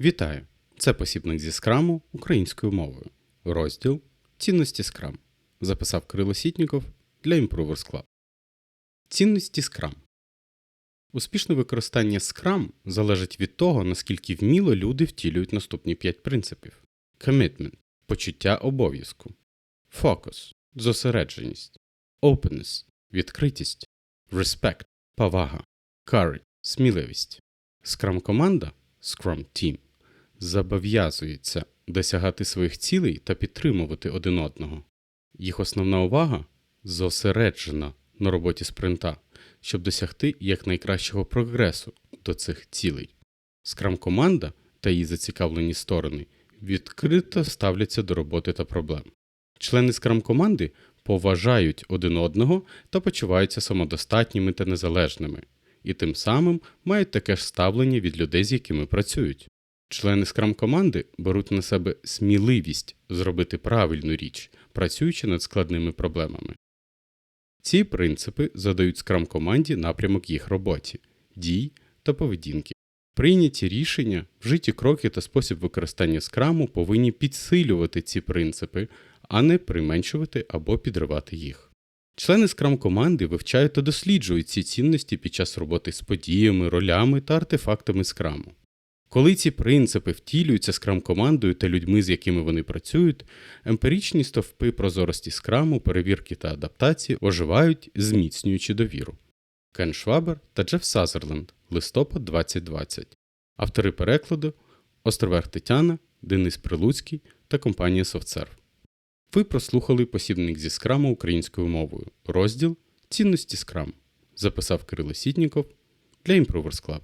Вітаю! Це посібник зі скраму українською мовою. Розділ Цінності скрам. Записав Кирило Сітніков для Improvers Club. Цінності скрам. Успішне використання скрам залежить від того, наскільки вміло люди втілюють наступні 5 принципів: Commitment – почуття обов'язку, Focus – зосередженість, Openness – відкритість, Respect – повага, Courage – сміливість. Скрам команда Scrum Team зобов'язується досягати своїх цілей та підтримувати один одного. Їх основна увага зосереджена на роботі спринта, щоб досягти якнайкращого прогресу до цих цілей. Скрам команда та її зацікавлені сторони відкрито ставляться до роботи та проблем. Члени скрам команди поважають один одного та почуваються самодостатніми та незалежними, і тим самим мають таке ж ставлення від людей, з якими працюють. Члени скрам команди беруть на себе сміливість зробити правильну річ, працюючи над складними проблемами. Ці принципи задають скрам команді напрямок їх роботі, дій та поведінки. Прийняті рішення, вжиті кроки та спосіб використання скраму повинні підсилювати ці принципи, а не применшувати або підривати їх. Члени скрам команди вивчають та досліджують ці цінності під час роботи з подіями, ролями та артефактами скраму. Коли ці принципи втілюються скрам-командою та людьми, з якими вони працюють, емпіричні стовпи прозорості скраму, перевірки та адаптації оживають, зміцнюючи довіру. Кен Швабер та Джеф Сазерленд, листопад 2020. Автори перекладу Островерх Тетяна, Денис Прилуцький та компанія SoftServe. Ви прослухали посібник зі скраму українською мовою. Розділ Цінності скрам. Записав Кирило Сітніков для Improvers Club.